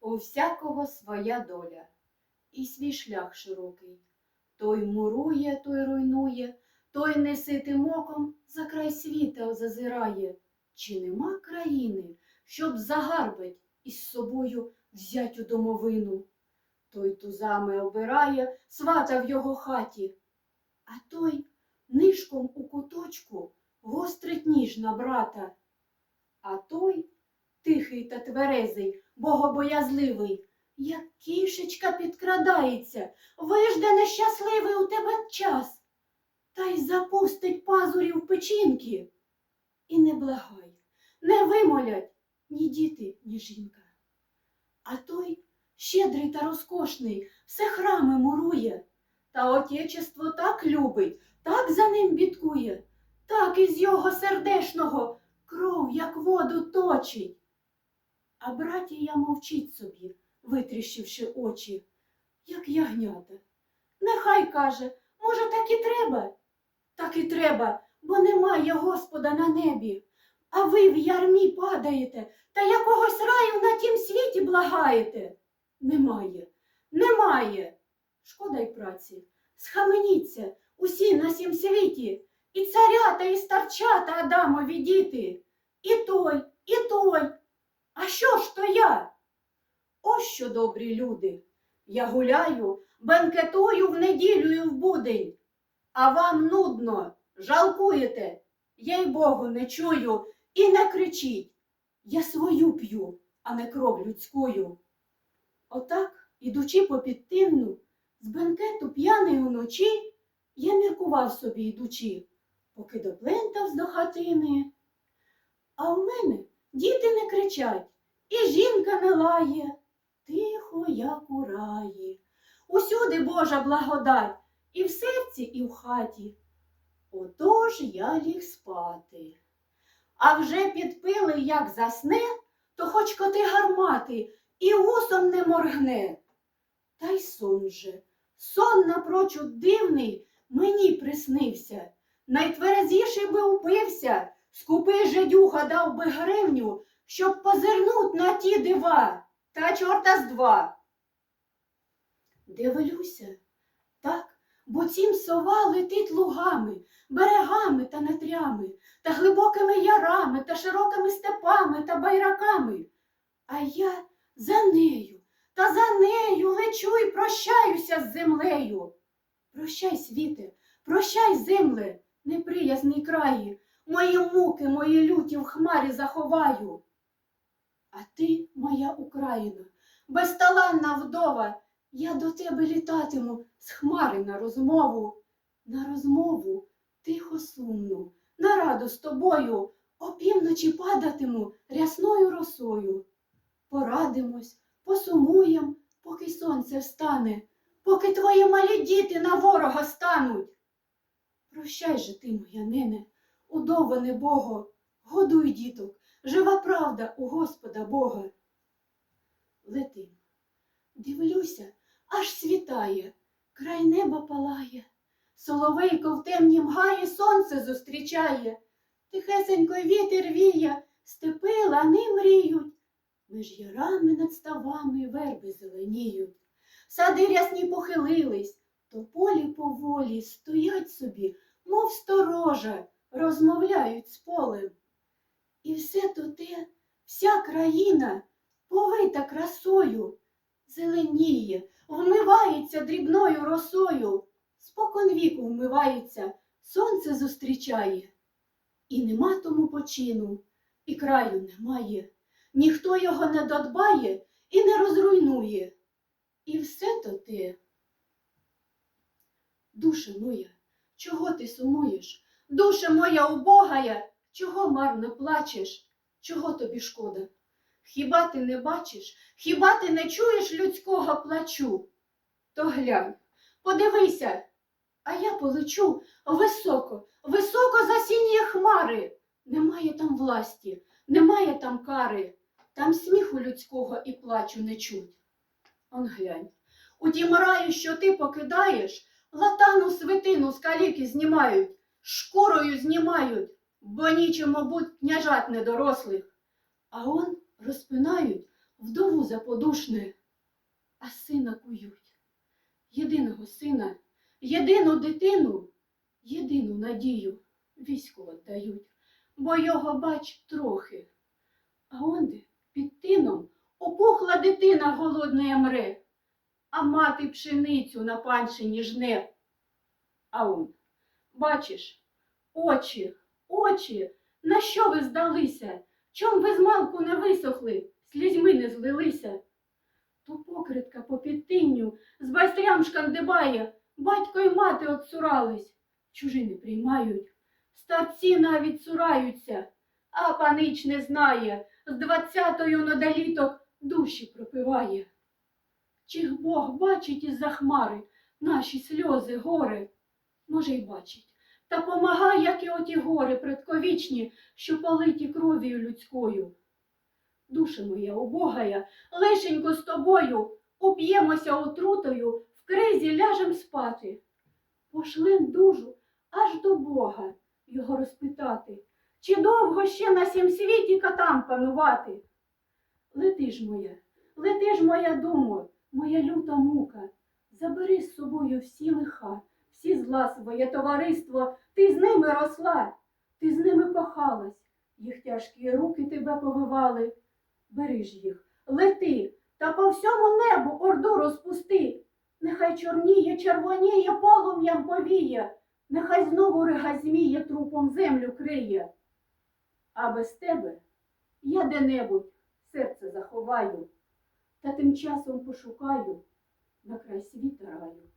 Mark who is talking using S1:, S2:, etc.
S1: У всякого своя доля і свій шлях широкий. Той мурує, той руйнує, той неситим оком за край світа зазирає. Чи нема країни, щоб загарбить із собою взять у домовину? Той тузами обирає свата в його хаті, а той нишком у куточку гострить ніж на брата. А той тихий та тверезий, богобоязливий, як кішечка підкрадається, вижде нещасливий у тебе час, та й запустить пазурі в печінки. І не благай, не вимолять ні діти, ні жінка. А той щедрий та розкошний, все храми мурує, та отечество так любить, так за ним бідкує, так із його сердешного кров, як воду точить. А братія мовчить собі, витріщивши очі, як ягнята. Нехай каже, може, так і треба? Так і треба, бо немає Господа на небі. А ви в ярмі падаєте та якогось раю на тім світі благаєте. Немає, немає. Шкода й праці. Схаменіться усі на сім світі, і царята, і старчата Адамові діти, і той, і той. А що ж то я? Ось що, добрі люди, я гуляю, бенкетую в неділю і в будень, а вам нудно, жалкуєте, я й Богу не чую і не кричіть. Я свою п'ю, а не кров людською. Отак, ідучи по підтинну, з бенкету п'яний уночі, я міркував собі йдучи, поки доплентав до хатини. А в мене діти не кричать, і жінка не лає, тихо, як у раї. Усюди Божа благодать, і в серці, і в хаті. Отож я ліг спати. А вже підпили, як засне, то хоч коти гармати і усом не моргне. Та й сон же, сон напрочуд дивний мені приснився. Найтверезіший би упився, скупий жидюга дав би гривню, щоб позирнуть на ті дива, та чорта з два. Дивлюся, так, бо цім сова летить лугами, берегами та нетрями, та глибокими ярами, та широкими степами та байраками. А я за нею, та за нею лечу і прощаюся з землею. Прощай, світе, прощай, земле, неприязний краї, мої муки, мої люті в хмарі заховаю. А ти, моя Україна, безталанна вдова, я до тебе літатиму з хмари на розмову, на розмову тихо сумну, на раду з тобою, опівночі падатиму рясною росою. Порадимось, посумуєм, поки сонце встане, поки твої малі діти на ворога стануть. Прощай же ти, моя нене, удоване Бого, годуй діток, жива правда у Господа Бога. Летим. Дивлюся, аж світає, край неба палає. Соловейко в темнім гаї сонце зустрічає. Тихесенько вітер віє, степи лани мріють. Між ярами над ставами верби зеленіють. Сади рясні похилились, то полі поволі стоять собі, мов сторожа, розмовляють з полем. І все то те, вся країна повита красою, зеленіє, вмивається дрібною росою, спокон віку вмивається, сонце зустрічає. І нема тому почину, і краю немає, ніхто його не додбає і не розруйнує. І все то те. Душа моя, чого ти сумуєш? Душа моя убогая, чого марно плачеш? Чого тобі шкода? Хіба ти не бачиш, хіба ти не чуєш людського плачу? То глянь, подивися, а я полечу високо, високо за сіні хмари. Немає там власті, немає там кари, там сміху людського і плачу не чуть. Он глянь, у тім раю, що ти покидаєш, латану свитину з каліки знімають, шкурою знімають, бо нічому будь княжат недорослих. А он розпинають вдову заподушне, а сина кують. Єдиного сина, єдину дитину, єдину надію війську віддають, бо його бач трохи. А онде під тином опухла дитина голодне мре, а мати пшеницю на панщині жне. А он, бачиш, очі, очі, на що ви здалися? Чом ви змалку не висохли, слізьми не злилися? То покритка по підтинню з байстрям шкандибає, батько й мати отцурались, чужини приймають, старці навіть цураються, а панич не знає, з двадцятою надаліток душі пропиває. Чи ж Бог бачить із-за хмари наші сльози, гори? Може, й бачить, та помагай, як і оті гори предковічні, що политі кров'ю людською. Душа моя убогая, лишенько з тобою, уп'ємося отрутою, в кризі ляжем спати. Пошлем душу аж до Бога його розпитати, чи довго ще на сім світі катам панувати. Лети ж моя, лети ж моя думо, моя люта мука, забери з собою всі лиха, всі зла своє товариство, ти з ними росла, ти з ними кохалась, їх тяжкі руки тебе повивали. Бери ж їх, лети, та по всьому небу орду розпусти. Нехай чорніє, червоніє, полум'ям повіє, нехай знову рига зміє трупом землю криє. А без тебе я де-небудь серце заховаю, та тим часом пошукаю на край світа раю.